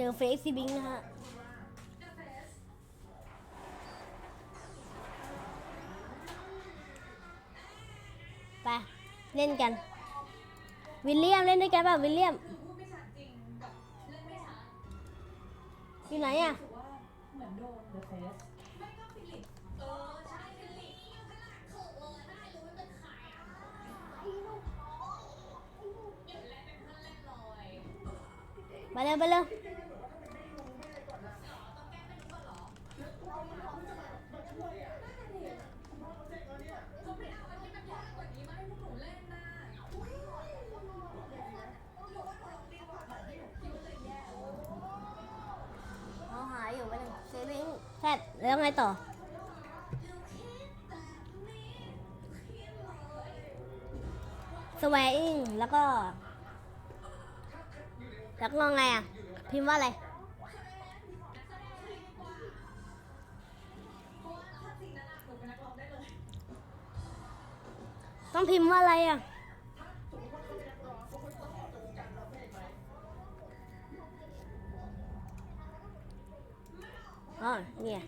เจอเฟซซีบิงนะฮะไปเล่นกัน วิลเลียมเล่นด้วยกันป่ะวิลเลียมอยู่ไหนอะไปเร็วไปเร็วเขาหายอยู่ไปหนึ่งเซฟิง แล้วไงต่อสวอิงแล้วก็ แล้วก็ไงอะ พิมพ์ว่าอะไร ต้องพิมพ์ว่าอะไรอะ อ๋อเนี่ย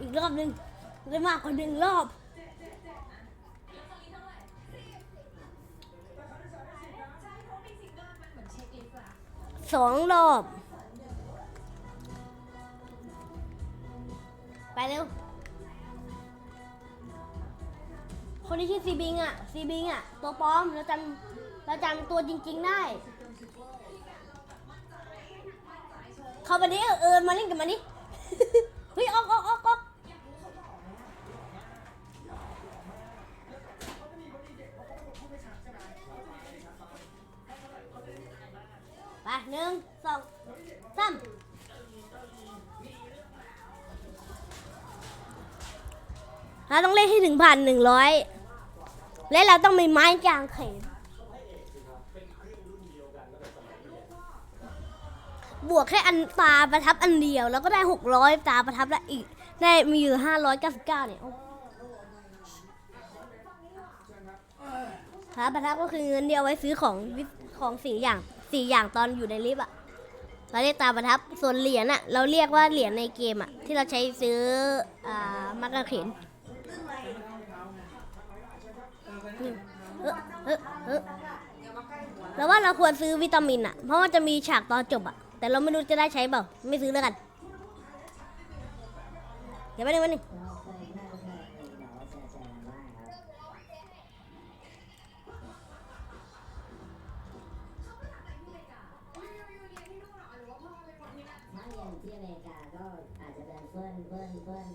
อีกรอบหนึ่งได้มากกว่าหนึ่งรอบสองรอบ ไปเร็ว คนที่ชื่อซีบิงอะ ซีบิงอะ ตัวปลอมเราจำเราจำตัวจริง ๆ ได้ เข้ามาดิเออมาเล่นกับมันดิเฮ้ยออกออกออกออกไปหนึ่งสองสามเราต้องเล่นให้ถึงผ่านหนึ่งร้อยและเราต้องมีไม้กางเขนบ วกแค่อันตาประทับอันเดียว แล้วก็ได้หกร้อยตาประทับแล้วอีก ได้มีอยู่ห้าร้อยเก้าสิบเก้าเนี่ยโอ้ตาประทับก็คือเงินเดียวไว้ซื้อของวิของสี่อย่างสี่อย่างตอนอยู่ในลิฟต์อะเราเรียกตาประทับส่วนเหรียญอะเราเรียกว่าเหรียญในเกมอะที่เราใช้ซื้ออ่ามักกะเข็นเออเออเออแล้วว่าเราควรซื้อวิตามินอะเพราะว่าจะมีฉากตอนจบอะ แต่เราไม่รู้จะได้ใช้เปล่า ไม่ซื้อแล้วกัน เดี๋ยวไปหนึ่งไปหนึ่งถ้าเรียนที่อเมริกาก็อาจจะเป็นเพื่อนเพื่อนเพื่อน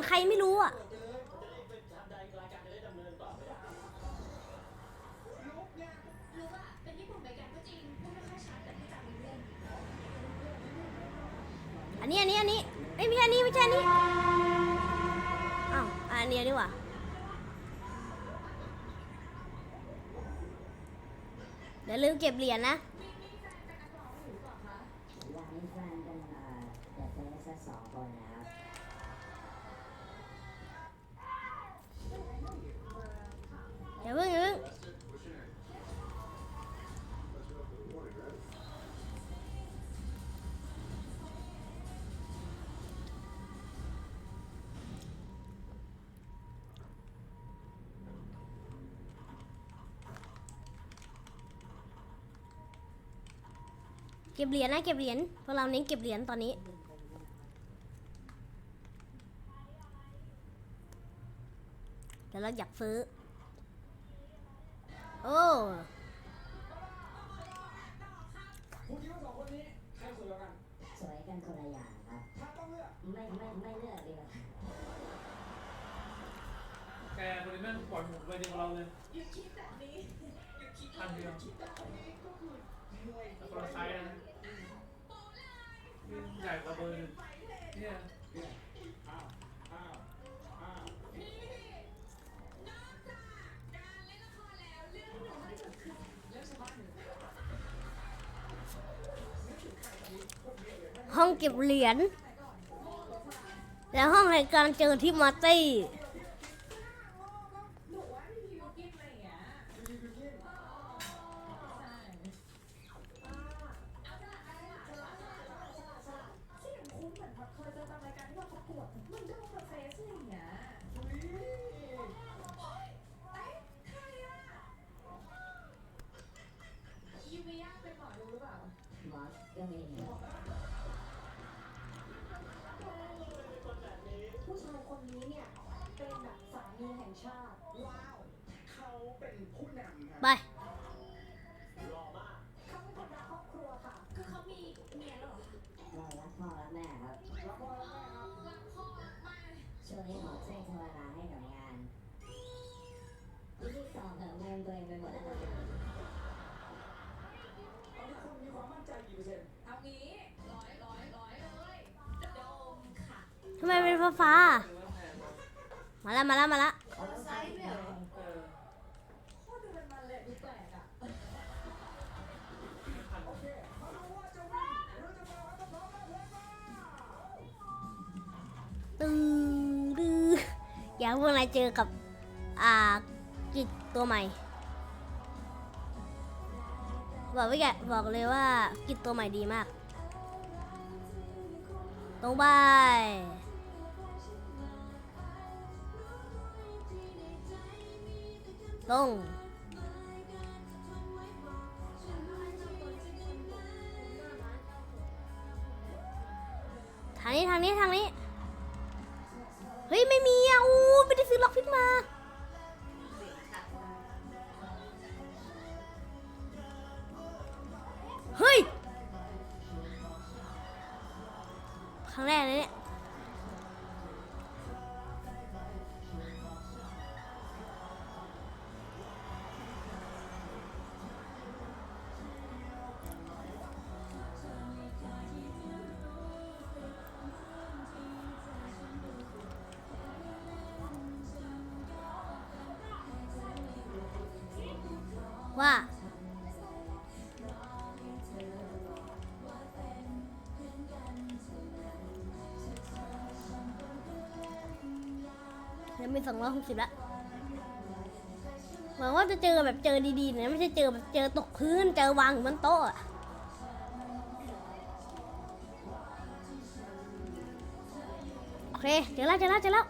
อนใครไม่รู้อะลุกเนี่ยรู้ว่าเป็นญี่ปุ่นไปกันก็จริงพูดไม่ค่อยชัดแต่ที่จำรู้เรื่องอันนี้อันนี้อันนี้ไม่ใช่อันนี้ไม่ใช่อันนี้อ้าวอันนี้ดีกว่าเดี๋ยวลืมเก็บเหรียญนะอยากมีแฟนเป็นเอ่อแต่เฟสสักสองคนนะ อย่าเพิ่งอย่าเพิ่งเก็บเหรียญนะเก็บเหรียญพวกเราเน้นเก็บเหรียญตอนนี้แต่เราอยากซื้อ โอ้คุณคิดว่าสองคนนี้ใครสวยกว่ากัน สวยกันคนละอย่างครับ ถ้าต้องเลือก ไม่ไม่ไม่เลือกดีกว่าแกบริแม่งปล่อยหมดไปเดียวเราเลยอยู่คิดแบบนี้พันเดียวคิดแต่คนนี้ก็คือมวยแต่คนละไซส์นะโปเล่ญ่กว่าเบอร์หนึ่ง ห้องเก็บเหรียญ แล้วห้องแห่งการเจอที่มาร์ตี้หนู ผู้ชายคนนี้เนี่ยเป็นแบบสามีแห่งชาติ หรือจะมาครับพร้อมแล้วเพลงมาตึงดื้ออยากพวกนายเจอกับ อ่ากิจตัวใหม่ บอกไว้แกบอกเลยว่ากิจตัวใหม่ดีมาก ตรงไป ลง ทางนี้ทางนี้ทางนี้ เฮ้ย ไม่มีอะอู้ไม่ได้ซื้อล็อกพิกมา ว่ายังมีสองร้อยหกสิบละหวังว่าจะเจอแบบเจอดีๆนะไม่ใช่เจอแบบเจอตกพื้น เจอวางอยู่บนโต๊ะอะโอเค เจอแล้วเจอแล้วเจอแล้ว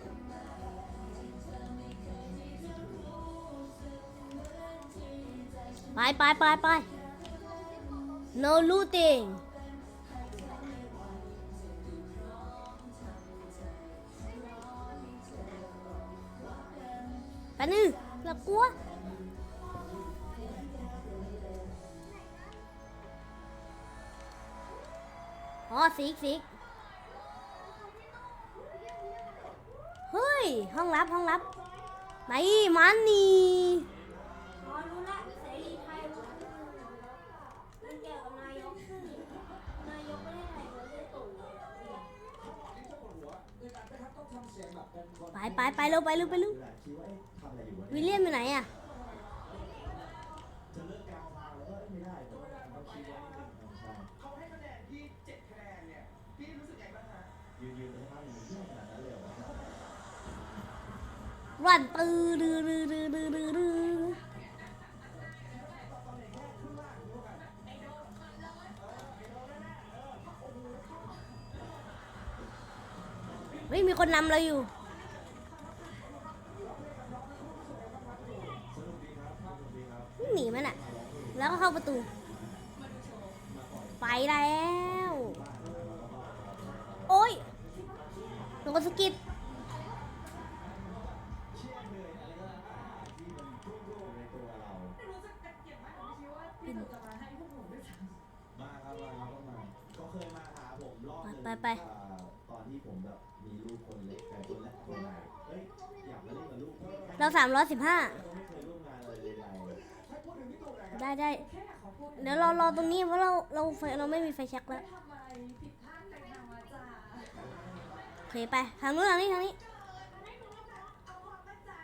ไปไปไปไป no looting ไปนึงเรากลัวอ๋อสิกสิกเฮ้ย ห้องลับห้องลับ ไหนมันนี่ อ๋อรู้ละเสรีไทยมันมันเกี่ยวกับนายก นายกไม่ได้อะไรเลยได้ตุ่ม นี่เจ้าปวดหัวในการไปครับต้องทำเสียงแบบเป็นคน ไปไปไปเร็วไปเร็วไปเร็วเวลาคิดว่าเอ๊ะทำอะไรอยู่วะวิลเลียมอยู่ไหนอะจะเลิกกลางทางแล้วเอ้ยไม่ได้แต่ว่าต้องคิดไว้นิดนึงเออใช่เขาให้คะแนนพี่เจ็ดคะแนนเนี่ยพี่รู้สึกไงบ้างฮะยืนยืนในภาพมันเที่ยงขนาดนั้นเลยเหรอวะรันตือดือดือดือดือดือดือเฮ้ยมีคนนำเราอยู่ นูด้วยซ้ำมาครับมาครับก็มาก็เคยมาหาผมรอบนึงไปไปอ่าตอนที่ผมแบบมีลูกคนเล็กแต่คนแรกคนใหญ่เฮ้ยอยากมาเล่นกับลูกเราสามร้อยสิบห้าก็ไม่เคยร่วมงานอะไรใดให้พูดถึงพี่ตู่หน่อยครับได้ได้แค่อยากขอพูดเดี๋ยวเรารอตรงนี้เพราะเราเราไฟเราไม่มีไฟแช็กแล้ว เคไปทางนู้นทางนี้ทางนี้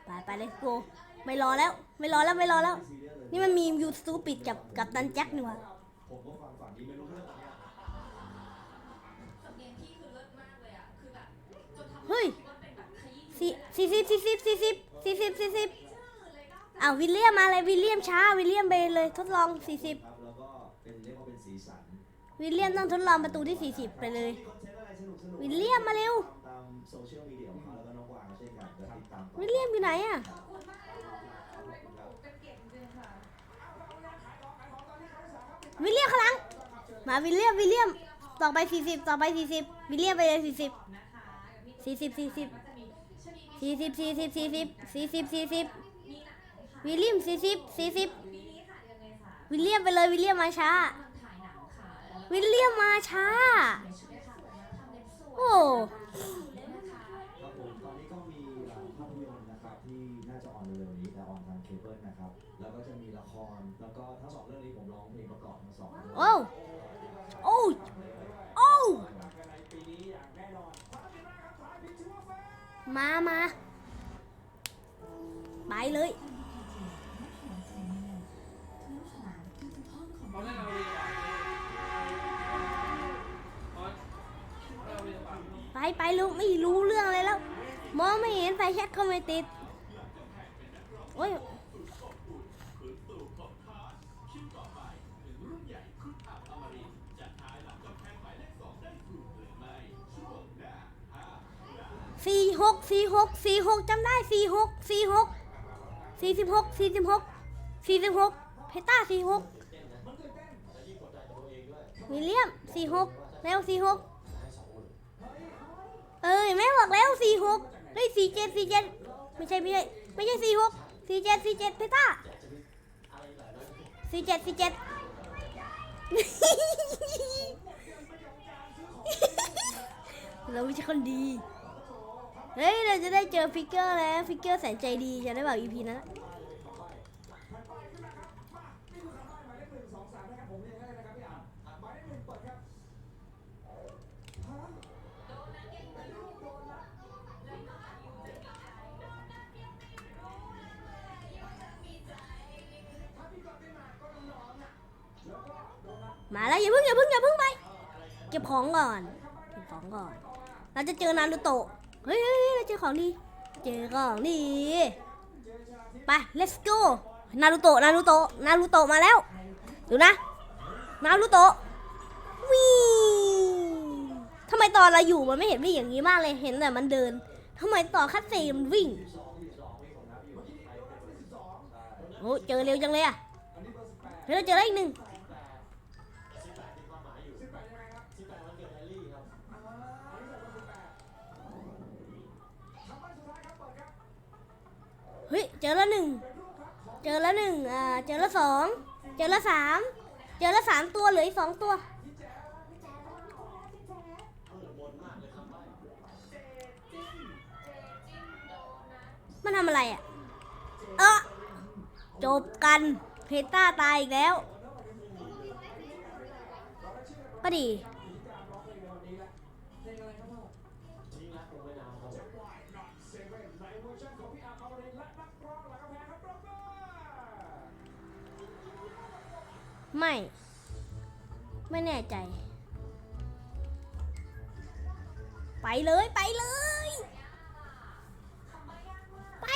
ไปไปเลยโกไม่รอแล้ว ไม่รอแล้วไม่รอแล้ว นี่มันมียูทูปิดกับกับตันแจ็คนี่หวะผมก็ฟังฝั่งนี้ไม่รู้เรื่องเนี่ยสำเนียงพี่คือเลิศมากเลยอะคือแบบจนทำให้เฮ้ยสี่สี่สิบสี่สิบสี่สิบสี่สิบสี่สิบอ้าววิลเลียมมาเลยวิลเลียมช้าวิลเลียมไปเลยทดลองสี่สิบวิลเลียมต้องทดลองประตูที่สี่สิบไปเลย วิลเลียมมาเร็ว โซเชียลมีเดียของเขาแล้วก็น้องกวางเช่นกันเดี๋ยวติดตามต่อวิลเลียมอยู่ไหนอะ วิลเลียมข้างหลังมาวิลเลียมวิลเลียมต่อไปสี่สิบต่อไปสี่สิบวิลเลียมไปเลยสี่สิบสี่สิบสี่สิบสี่สิบสี่สิบสี่สิบสี่สิบสี่สิบวิลเลียมสี่สิบสี่สิบวิลเลียมไปเลยวิลเลียมมาช้า วิลเลียมมาช้า โอ้ ตว่าแฟนมามาไปเลยไปไปลูกไม่รู้เรื่องอะไรแล้ว มองไม่เห็นไฟแช็กก็ไม่ติด สี่หกสี่หกสี่สิบหกสี่สิบหกสี่สิบหกเพต้าสี่หกวิลเลียมสี่หกเร็วสี่หกเอ้ยแม่บอกแล้วสี่หกเฮ้ยสี่เจ็ดสี่เจ็ดไม่ใช่ไม่ใช่ไม่ใช่สี่หกสี่เจ็ดสี่เจ็ดเพต้าสี่เจ็ดสี่เจ็ดเราไม่ใช่คนดี เฮ้ย เราจะได้เจอฟิกเกอร์แล้ว ฟิกเกอร์แสนใจดีจะได้บอกอีพีนั้นนี่คือคำใบ้หมาเลขหนึ่งสองสามนะครับผมเรียงให้เลยนะครับพี่อ่านอะหมายเลขหนึ่งเปิดครับฮะถ้าพี่กดไม่มาก็น้องๆอะแล้วก็โดนัทมาแล้วอย่าเพิ่งอย่าเพิ่งอย่าเพิ่งไป เก็บของก่อน เก็บของก่อน เราจะเจอนารูโตะ เฮ้ยเราเจอของดี เจอของดี ไป let's go นารูโตะ นารูโตะ นารูโตะมาแล้ว ดูนะ นารูโตะวิ่งทำไมตอนเราอยู่มันไม่เห็นวิ่งอย่างนี้มากเลย เห็นแต่มันเดินทำไมต่อคัดซีนมันวิ่ง โอ้เจอเร็วจังเลยอะเฮ้ยเราเจอแล้อีกหนึ่ง เฮ้ยเจอล้วหนึ่งเจอล้วหนึ่งอ่าเจอล้วสองเจอล้วสามเจอล้วสามตัวเหลืออีกสองตัวมันทำอะไรอะ เออจบกันเพต้าตายอีกแล้วก็ดี เซเว่นในเวอร์ชันของพี่อาร์มอมรินทร์และนักร้องหลังกำแพงครับปรบมือ ไม่ ไม่แน่ใจ ไปเลยไปเลย ไป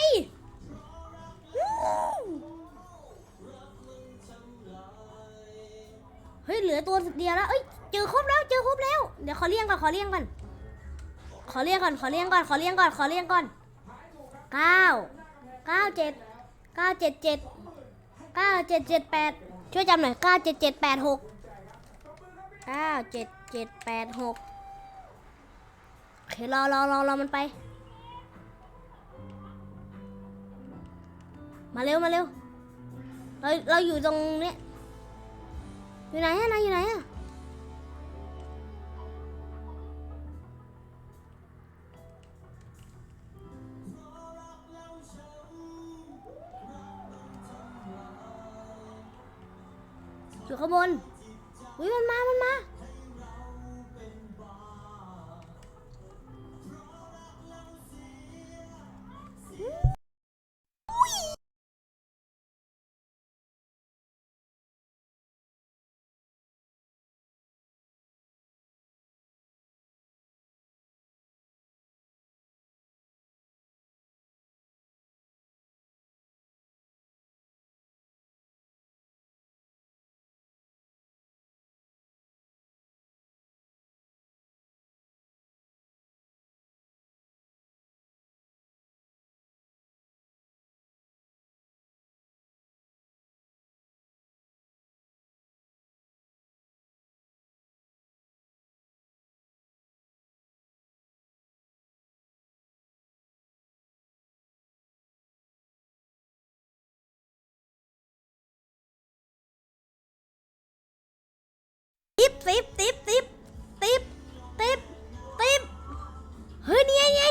เฮ้ยเหลือตัวเดียวแล้วเอ้ยเจอครบแล้วเจอครบแล้ว เดี๋ยวขอเลี้ยงก่อนขอเลี้ยงก่อนขอเลี้ยงก่อนขอเลี้ยงก่อนขอเลี้ยงก่อนขอเลี้ยงก่อนเก้าเก้าเจ็ดเก้าเจ็ดเจ็ดเก้าเจ็ดเจ็ดแปด ช่วยจำหน่อยเก้าเจ็ดเจ็ดแปดหกเก้าเจ็ดเจ็ดแปดหกโอเครอรอรอรอมันไป มาเร็วมาเร็วเราเราอยู่ตรงเนี้ยอยู่ไหนอะนายอยู่ไหนอะ ติบติบติบติบติบติบเฮ้ยนี่ไงนี่ไง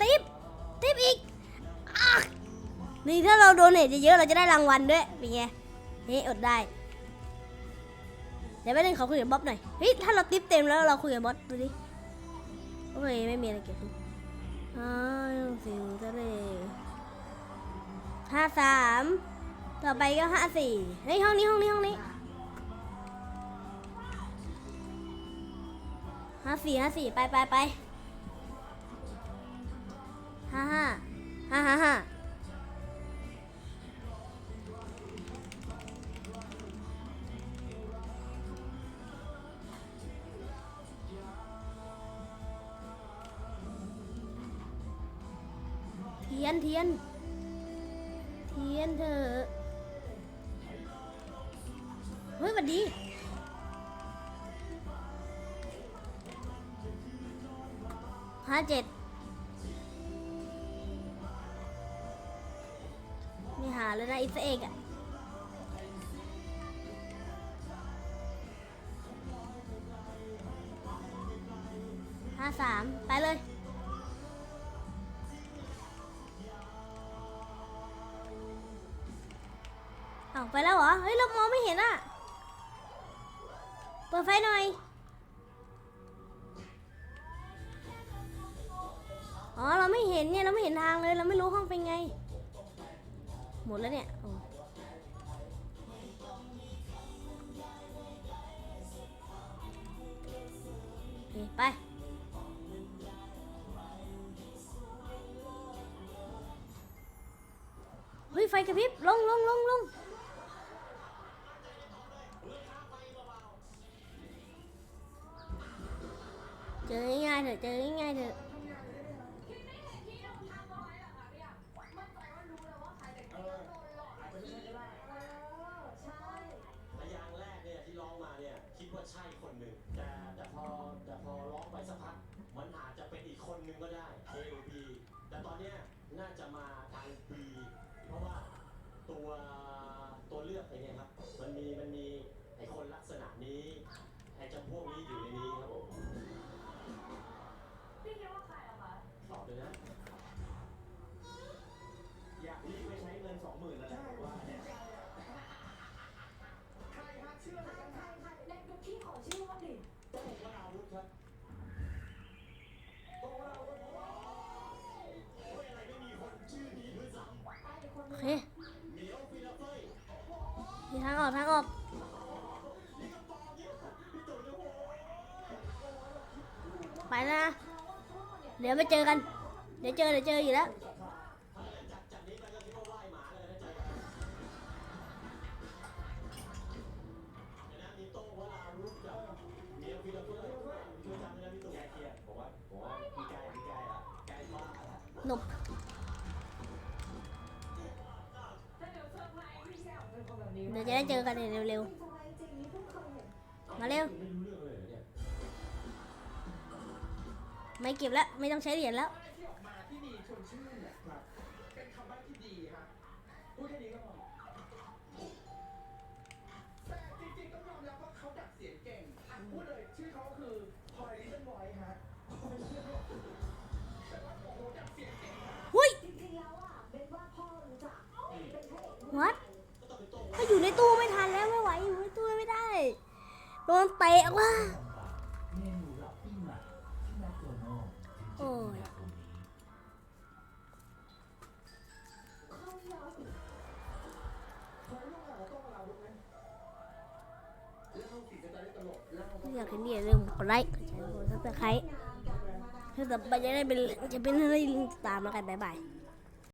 ติบติบอีกนี่ถ้าเราโดนเนทเยอะๆเราจะได้รางวัลด้วยเป็นไงนี่อดได้เดี๋ยวไปเล่นเขอคุยกับบ๊อบหน่อยเฮ้ยถ้าเราติปเต็มแล้วเราคุยกับบ๊อบดูดิโอเคไม่มีอะไรเกิดขึ้นอ้าวสิวทะเลห้าสามต่อไปก็ห้าสี่เฮ้ยห้องนี้ห้องนี้ห้องนี้ ห้าสี่ห้าสี่ไปไปไปห้าห้าห้าห้าห้าเทียนเทียนเทียนเถอเฮ้ยสวัสดี ห้าเจ็ดมีหาเลยนะอิสเอกอะห้าสามไปเลยเอาไปแล้วเหรอ เฮ้ย เรามองไม่เห็นอะเปิดไฟหน่อย อ๋อเราไม่เห็นเนี่ยเราไม่เห็นทางเลยเราไม่รู้ห้องเป็นไง หมดแล้วเนี่ยโอเคไปเฮ้ยไฟกระพริบลงลงลงลงเจอง่ายเถอะเจอง่ายเถอะ ดี๋ยวไปเจอกัน เดี๋ยวเจอเดี๋ยวเจออยู่แล้วจากจากนี้ไปก็คิดว่าไหว้หมาเลยนะเจอกันเดี๋ยวนะมีโต้งวราวุธกับเหมียวฟิลาเฟ้ยช่วยจำด้วยนะพี่ตู่แก้เครียดผมว่าผมว่าพี่ใกล้พี่ใกล้ละใกล้มากละหนุบถ้าเดี๋ยวเซอร์ไพรส์พี่แก้วเป็นคนแบบนี้เดี๋ยวจะได้เจอกันเร็วๆ มาเร็ว ไม่เก็บแล้ว ไม่ต้องใช้เหรียญแล้วอะไรที่ออกมาที่ดีชวนชื่นเนี่ยครับเป็นคำใบ้ที่ดีฮะพูดแค่นี้ก็พอแต่จริงๆต้องยอมรับว่าเขาดัดเสียงเก่งอะพูดเลยชื่อเขาคือพอยลิเติ้ลบอยฮะแต่ว่าโอ้โหดัดเสียงเก่งมากหุ้ยจริงๆแล้วอะเป็นว่าพ่อรู้จักเป็นพระเอกวัดถ้าอยู่ในตู้ไม่ทันแล้วไม่ไหวอยู่ในตู้ไม่ได้ โดนเตะว่ะ อยากเห็นเหรียญลืมกดไลค์กดแชร์กดซับสไครต์ถ้าต่อไปจะได้เป็นจะเป็นอะไรตามแล้วกันบ๊ายบาย